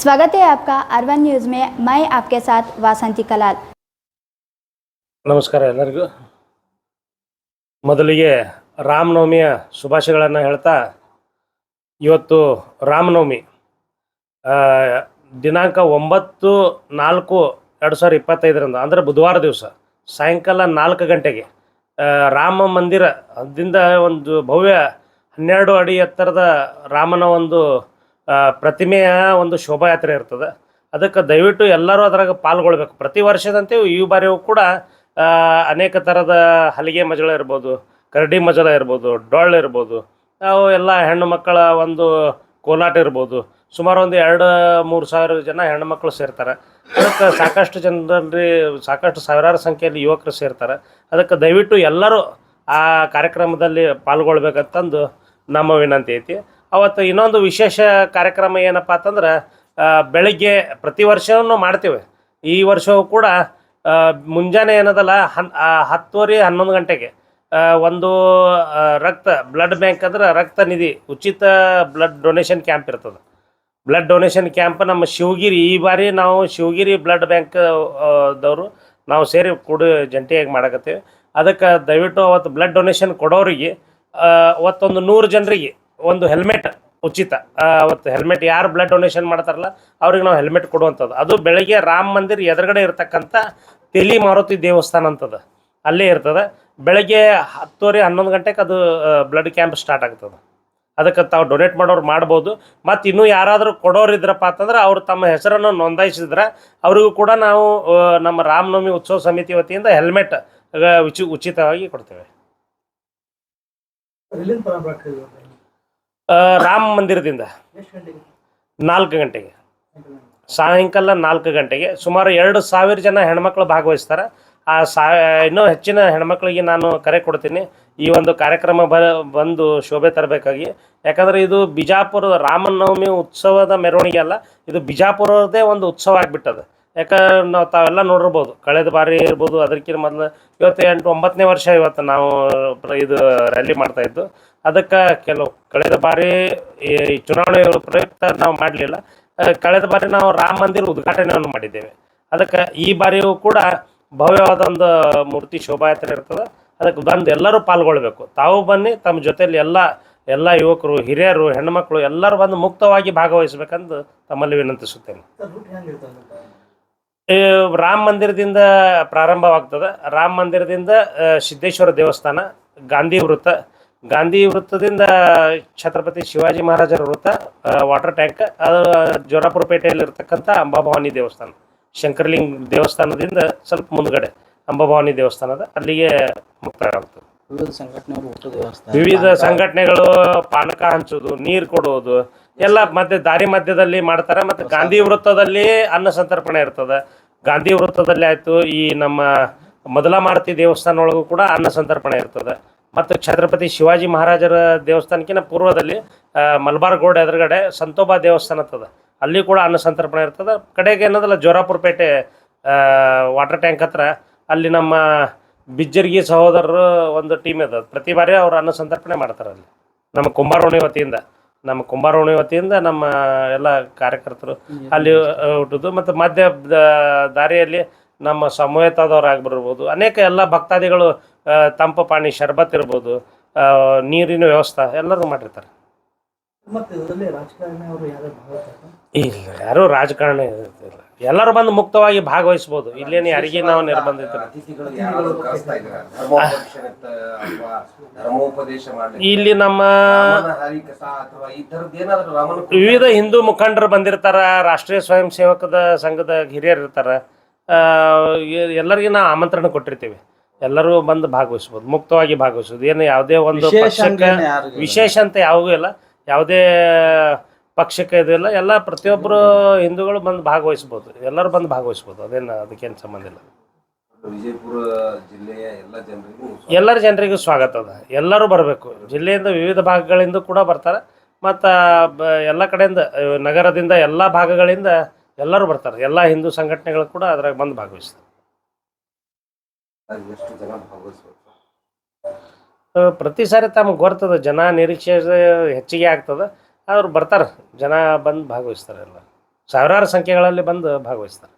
स्वागत है आपका अरवन न्यूज़ में मैं आपके साथ वासंती कलाल ನಮಸ್ಕಾರ ಎಲ್ಲರಿಗೂ ಮೊದಲಿಗೆ ರಾಮನವಮಿಯ ಶುಭಾಶಯಗಳನ್ನು ಹೇಳ್ತಾ ಇವತ್ತು ರಾಮನವಮಿ ಆ, ದಿನಾಂಕ ಒಂಬತ್ತು ನಾಲ್ಕು ಎರಡು ಸಾವಿರ ಇಪ್ಪತ್ತೈದರಂದು ಅಂದರೆ ಬುಧವಾರ ದಿವಸ ಸಾಯಂಕಾಲ ನಾಲ್ಕು ಗಂಟೆಗೆ ಆ, ರಾಮ ಮಂದಿರ ಅದಿಂದ ಒಂದು ಭವ್ಯ ಹನ್ನೆರಡು ಅಡಿ ಎತ್ತರದ ರಾಮನ ಒಂದು ಆ, ಪ್ರತಿಮೆಯ ಒಂದು ಶೋಭಾಯಾತ್ರೆ ಇರ್ತದೆ. ಅದಕ್ಕೆ ದಯವಿಟ್ಟು ಎಲ್ಲರೂ ಅದರಾಗ ಪಾಲ್ಗೊಳ್ಬೇಕು. ಪ್ರತಿ ವರ್ಷದಂತೆ ಈ ಬಾರಿಯೂ ಕೂಡ ಅನೇಕ ಥರದ ಹಲಿಗೆ ಮಜಳ ಇರ್ಬೋದು, ಕರಡಿ ಮಜಳ ಇರ್ಬೋದು, ಡೊಳ್ಳು ಇರ್ಬೋದು, ಅವು ಎಲ್ಲ ಹೆಣ್ಣು ಮಕ್ಕಳ ಒಂದು ಕೋಲಾಟ ಇರ್ಬೋದು. ಸುಮಾರು ಒಂದು ಎರಡು, ಮೂರು ಸಾವಿರ ಜನ ಹೆಣ್ಣು ಮಕ್ಕಳು ಸೇರ್ತಾರೆ. ಅದಕ್ಕೆ ಸಾಕಷ್ಟು ಜನರಲ್ಲಿ, ಸಾಕಷ್ಟು ಸಾವಿರಾರು ಸಂಖ್ಯೆಯಲ್ಲಿ ಯುವಕರು ಸೇರ್ತಾರೆ. ಅದಕ್ಕೆ ದಯವಿಟ್ಟು ಎಲ್ಲರೂ ಆ ಕಾರ್ಯಕ್ರಮದಲ್ಲಿ ಪಾಲ್ಗೊಳ್ಬೇಕಂತಂದು ನಮ್ಮ ವಿನಂತಿ ಐತಿ. ಅವತ್ತು ಇನ್ನೊಂದು ವಿಶೇಷ ಕಾರ್ಯಕ್ರಮ ಏನಪ್ಪ ಅಂತಂದ್ರೆ ಬೆಳಗ್ಗೆ ಪ್ರತಿ ವರ್ಷವೂ ಮಾಡ್ತೇವೆ. ಈ ವರ್ಷವೂ ಕೂಡ ಮುಂಜಾನೆ ಏನದಲ್ಲ, ಹನ್ ಹತ್ತುವರೆ ಹನ್ನೊಂದು ಗಂಟೆಗೆ ಒಂದು ರಕ್ತ, ಬ್ಲಡ್ ಬ್ಯಾಂಕ್ ಅಂದ್ರೆ ರಕ್ತ ನಿಧಿ, ಉಚಿತ ಬ್ಲಡ್ ಡೊನೇಷನ್ ಕ್ಯಾಂಪ್ ಇರ್ತದೆ. ಬ್ಲಡ್ ಡೊನೇಷನ್ ಕ್ಯಾಂಪ್ ನಮ್ಮ ಶಿವಗಿರಿ, ಈ ಬಾರಿ ನಾವು ಶಿವಗಿರಿ ಬ್ಲಡ್ ಬ್ಯಾಂಕ್ ದವರು ನಾವು ಸೇರಿ ಕೂಡ ಜಂಟಿಯಾಗಿ ಮಾಡಕತ್ತೇವೆ. ಅದಕ್ಕೆ ದಯವಿಟ್ಟು ಅವತ್ತು ಬ್ಲಡ್ ಡೊನೇಷನ್ ಕೊಡೋರಿಗೆ ಅವತ್ತೊಂದು ನೂರು ಜನರಿಗೆ ಒಂದು ಹೆಲ್ಮೆಟ್ ಉಚಿತ. ಅವತ್ತು ಹೆಲ್ಮೆಟ್ ಯಾರು ಬ್ಲಡ್ ಡೊನೇಷನ್ ಮಾಡ್ತಾರಲ್ಲ, ಅವ್ರಿಗೆ ನಾವು ಹೆಲ್ಮೆಟ್ ಕೊಡುವಂಥದ್ದು. ಅದು ಬೆಳಗ್ಗೆ ರಾಮ ಮಂದಿರ್ ಎದುರುಗಡೆ ಇರತಕ್ಕಂಥ ತೆಲಿ ಮಾರುತಿ ದೇವಸ್ಥಾನ ಅಂತದ. ಅಲ್ಲೇ ಇರ್ತದೆ. ಬೆಳಗ್ಗೆ ಹತ್ತುವರೆ ಹನ್ನೊಂದು ಗಂಟೆಗೆ ಅದು ಬ್ಲಡ್ ಕ್ಯಾಂಪ್ ಸ್ಟಾರ್ಟ್ ಆಗ್ತದೆ. ಅದಕ್ಕೆ ತಾವು ಡೊನೇಟ್ ಮಾಡೋರು ಮಾಡ್ಬೋದು. ಮತ್ತು ಇನ್ನೂ ಯಾರಾದರೂ ಕೊಡೋರು ಇದ್ರಪ್ಪ ಅಂತಂದ್ರೆ ಅವ್ರು ತಮ್ಮ ಹೆಸರನ್ನು ನೋಂದಾಯಿಸಿದ್ರೆ, ಅವರಿಗೂ ಕೂಡ ನಾವು ನಮ್ಮ ರಾಮನವಮಿ ಉತ್ಸವ ಸಮಿತಿ ವತಿಯಿಂದ ಹೆಲ್ಮೆಟ್ ಉಚಿ, ಉಚಿತವಾಗಿ ಕೊಡ್ತೇವೆ ಎಲ್ಲಿಂದ ಪ್ರಾರಂಭ ಆಗ್ತದೆ ಆ, ರಾಮ ಮಂದಿರದಿಂದ ನಾಲ್ಕು ಗಂಟೆಗೆ. ಸಾಯಂಕಾಲ ನಾಲ್ಕು ಗಂಟೆಗೆ. ಸುಮಾರು ಎರಡು ಸಾವಿರ ಜನ ಹೆಣ್ಮಕ್ಳು ಭಾಗವಹಿಸ್ತಾರೆ. ಆ ಸಾ, ಇನ್ನೂ ಹೆಚ್ಚಿನ ಹೆಣ್ಮಕ್ಳಿಗೆ ನಾನು ಕರೆ ಕೊಡ್ತೀನಿ. ಈ ಒಂದು ಕಾರ್ಯಕ್ರಮ ಬ, ಬಂದು ಶೋಭೆ ತರಬೇಕಾಗಿ. ಯಾಕಂದರೆ ಇದು ಬಿಜಾಪುರದ ರಾಮನವಮಿ ಉತ್ಸವದ ಮೆರವಣಿಗೆ ಅಲ್ಲ, ಇದು ಬಿಜಾಪುರದೇ ಒಂದು ಉತ್ಸವ ಆಗಿಬಿಟ್ಟದೆ. ಯಾಕಂದ್ರೆ ನಾವು ತಾವೆಲ್ಲ ನೋಡಿರ್ಬೋದು. ಕಳೆದ ಬಾರಿ ಇರ್ಬೋದು, ಅದಕ್ಕಿಂತ ಮೊದಲು ಇವತ್ತು ಎಂಟು, ಒಂಬತ್ತನೇ ವರ್ಷ ಇವತ್ತು ನಾವು ಇದು ರ್ಯಾಲಿ ಮಾಡ್ತಾ ಇದ್ದು. ಅದಕ್ಕೆ ಕೆಲವು ಕಳೆದ ಬಾರಿ ಈ ಚುನಾವಣೆ ಪ್ರಯುಕ್ತ ನಾವು ಮಾಡಲಿಲ್ಲ. ಕಳೆದ ಬಾರಿ ನಾವು ರಾಮ ಮಂದಿರ ಉದ್ಘಾಟನೆಯನ್ನು ಮಾಡಿದ್ದೇವೆ. ಅದಕ್ಕೆ ಈ ಬಾರಿಯೂ ಕೂಡ ಭವ್ಯವಾದ ಒಂದು ಮೂರ್ತಿ ಶೋಭಾಯಾತ್ರೆ ಇರ್ತದೆ. ಅದಕ್ಕೆ ಬಂದು ಎಲ್ಲರೂ ಪಾಲ್ಗೊಳ್ಬೇಕು. ತಾವು ಬನ್ನಿ ತಮ್ಮ ಜೊತೆಯಲ್ಲಿ ಎಲ್ಲ ಎಲ್ಲ ಯುವಕರು, ಹಿರಿಯರು ಹೆಣ್ಮಕ್ಳು ಎಲ್ಲರೂ ಬಂದು ಮುಕ್ತವಾಗಿ ಭಾಗವಹಿಸ್ಬೇಕಂದು ತಮ್ಮಲ್ಲಿ ವಿನಂತಿಸುತ್ತೇನೆ. ರಾಮ ಮಂದಿರದಿಂದ ಪ್ರಾರಂಭವಾಗ್ತದೆ. ರಾಮ ಮಂದಿರದಿಂದ ಸಿದ್ದೇಶ್ವರ ದೇವಸ್ಥಾನ ಗಾಂಧಿ ವೃತ್ತ. ಗಾಂಧಿ ವೃತ್ತದಿಂದ ಛತ್ರಪತಿ ಶಿವಾಜಿ ಮಹಾರಾಜರ ವೃತ್ತ ವಾಟರ್ ಟ್ಯಾಂಕ್ ಅದು ಜೋರಾಪುರ ಪೇಟೆಯಲ್ಲಿ ಇರ್ತಕ್ಕಂಥ ಅಂಬಾಭವಾನಿ ದೇವಸ್ಥಾನ. ಶಂಕರಲಿಂಗ ದೇವಸ್ಥಾನದಿಂದ ಸ್ವಲ್ಪ ಮುಂದ್ಗಡೆ ಅಂಬಾಭವಾನಿ ದೇವಸ್ಥಾನದ ಅಲ್ಲಿಗೆ ಮುಕ್ತಾಯ ಆಗ್ತದೆ ವಿವಿಧ ಸಂಘಟನೆಗಳು ವಿವಿಧ ಪಾನಕ. ಹಂಚೋದು ನೀರು ಕೊಡುವುದು ಎಲ್ಲ ಮತ್ತೆ ದಾರಿ ಮಧ್ಯದಲ್ಲಿ ಮಾಡ್ತಾರೆ ಮತ್ತೆ ಗಾಂಧಿ ವೃತ್ತದಲ್ಲಿ ಅನ್ನ ಸಂತರ್ಪಣೆ ಇರ್ತದೆ. ಗಾಂಧಿ ವೃತ್ತದಲ್ಲಿ ಆಯಿತು, ಈ ನಮ್ಮ ಮೊದಲ ಮಾರುತಿ ದೇವಸ್ಥಾನ ಒಳಗೂ ಕೂಡ ಅನ್ನ ಸಂತರ್ಪಣೆ ಇರ್ತದೆ. ಮತ್ತು ಛತ್ರಪತಿ ಶಿವಾಜಿ ಮಹಾರಾಜರ ದೇವಸ್ಥಾನಕ್ಕಿಂತ ಪೂರ್ವದಲ್ಲಿ ಮಲಬಾರ್ ಗೋಡ್ ಎದುರುಗಡೆ ಸಂತೋಬಾ ದೇವಸ್ಥಾನ ಇರ್ತದೆ. ಅಲ್ಲಿ ಕೂಡ ಅನ್ನ ಸಂತರ್ಪಣೆ ಇರ್ತದೆ. ಕಡೆಗೆ ಏನದಲ್ಲ ಜೋರಾಪುರ ಪೇಟೆ ವಾಟರ್ ಟ್ಯಾಂಕ್ ಹತ್ರ ಅಲ್ಲಿ ನಮ್ಮ ಬಿಜ್ಜರ್ಗಿ ಸಹೋದರರು ಒಂದು ಟೀಮ್ ಇದೆ ಪ್ರತಿ ಬಾರಿ ಅವರು ಅನ್ನ ಸಂತರ್ಪಣೆ ಮಾಡ್ತಾರೆ ಅಲ್ಲಿ, ನಮ್ಮ ಕುಂಬಾರೋಣಿ ವತಿಯಿಂದ. ನಮ್ಮ ಕುಂಬಾರೋಣಿ ವತಿಯಿಂದ ನಮ್ಮ ಎಲ್ಲ ಕಾರ್ಯಕರ್ತರು ಅಲ್ಲಿ ಹುಟ್ಟುದು ಮತ್ತು ಮಧ್ಯ ದ- ದಾರಿಯಲ್ಲಿ ನಮ್ಮ ಸಮವೇತದವ್ರು ಆಗ್ಬಿರ್ಬೋದು ಅನೇಕ ಎಲ್ಲ ಭಕ್ತಾದಿಗಳು ತಂಪು ಪಾಣಿ ಶರ್ಬತ್ ಇರ್ಬೋದು ನೀರಿನ ವ್ಯವಸ್ಥೆ ಎಲ್ಲರೂ ಮಾಡಿರ್ತಾರೆ ಮತ್ತೆ ಇದರಲ್ಲಿ ರಾಜಕಾರಣಿ ಅವರು ಯಾರು ಭಾಗವಹಿಸ್ತಾರೆ ಇಲ್ಲ ಯಾರು ರಾಜಕಾರಣ ಇರ್ತಿಲ್ಲ ಎಲ್ಲರೂ ಬಂದು ಮುಕ್ತವಾಗಿ ಭಾಗವಹಿಸ್ಬೋದು. ಇಲ್ಲೇನು ಯಾರಿಗೆ ನಾವು ಮಾಡ್ಲಿಕ್ಕೆ? ಇಲ್ಲಿ ನಮ್ಮ ವಿವಿಧ ಹಿಂದೂ ಮುಖಂಡರು ಬಂದಿರ್ತಾರ ರಾಷ್ಟ್ರೀಯ ಸ್ವಯಂ ಸೇವಕದ ಸಂಘದ ಹಿರಿಯರು ಇರ್ತಾರ. ಎಲ್ಲರಿಗೂ ಎಲ್ಲರಿಗೆ ನಾವು ಆಮಂತ್ರಣ ಕೊಟ್ಟಿರ್ತೀವಿ. ಎಲ್ಲರೂ ಬಂದು ಭಾಗವಹಿಸ್ಬೋದು ಮುಕ್ತವಾಗಿ ಭಾಗವಹಿಸೋದು ಏನು ಯಾವುದೇ ಒಂದು ವಿಶೇಷ ಅಂತ ಯಾವಾಗೂ ಇಲ್ಲ. ಯಾವುದೇ ಪಕ್ಷಕ್ಕೆ ಇದು ಇಲ್ಲ. ಎಲ್ಲ ಪ್ರತಿಯೊಬ್ಬರು ಹಿಂದೂಗಳು ಬಂದು ಭಾಗವಹಿಸ್ಬೋದು. ಎಲ್ಲರೂ ಬಂದು ಭಾಗವಹಿಸ್ಬೋದು. ಅದೇನು ಅದಕ್ಕೇನು ಸಂಬಂಧ ಇಲ್ಲ. ವಿಜಯಪುರ ಜಿಲ್ಲೆಯ ಎಲ್ಲ ಜನರಿಗೂ ಎಲ್ಲರ ಜನರಿಗೂ ಸ್ವಾಗತ ಅದ. ಎಲ್ಲರೂ ಬರಬೇಕು. ಜಿಲ್ಲೆಯಿಂದ ವಿವಿಧ ಭಾಗಗಳಿಂದ ಕೂಡ ಬರ್ತಾರೆ. ಮತ್ತು ಎಲ್ಲ ಕಡೆಯಿಂದ ನಗರದಿಂದ ಎಲ್ಲ ಭಾಗಗಳಿಂದ ಎಲ್ಲರೂ ಬರ್ತಾರೆ. ಎಲ್ಲ ಹಿಂದೂ ಸಂಘಟನೆಗಳು ಕೂಡ ಅದ್ರಾಗ ಬಂದು ಭಾಗವಹಿಸ್ತಾರೆ. ಎಷ್ಟು ಜನ ಭಾಗವಹಿಸ್ಬೇಕು ಆ, ಪ್ರತಿ ಸಾರಿ ತಮಗೆ ಗೊತ್ತದ ಜನ ನಿರೀಕ್ಷೆ ಹೆಚ್ಚಿಗೆ ಆಗ್ತದೆ, ಅವ್ರು ಬರ್ತಾರೆ, ಜನ ಬಂದು ಭಾಗವಹಿಸ್ತಾರೆ ಎಲ್ಲ. ಸಾವಿರಾರು ಸಂಖ್ಯೆಗಳಲ್ಲಿ ಬಂದು ಭಾಗವಹಿಸ್ತಾರೆ.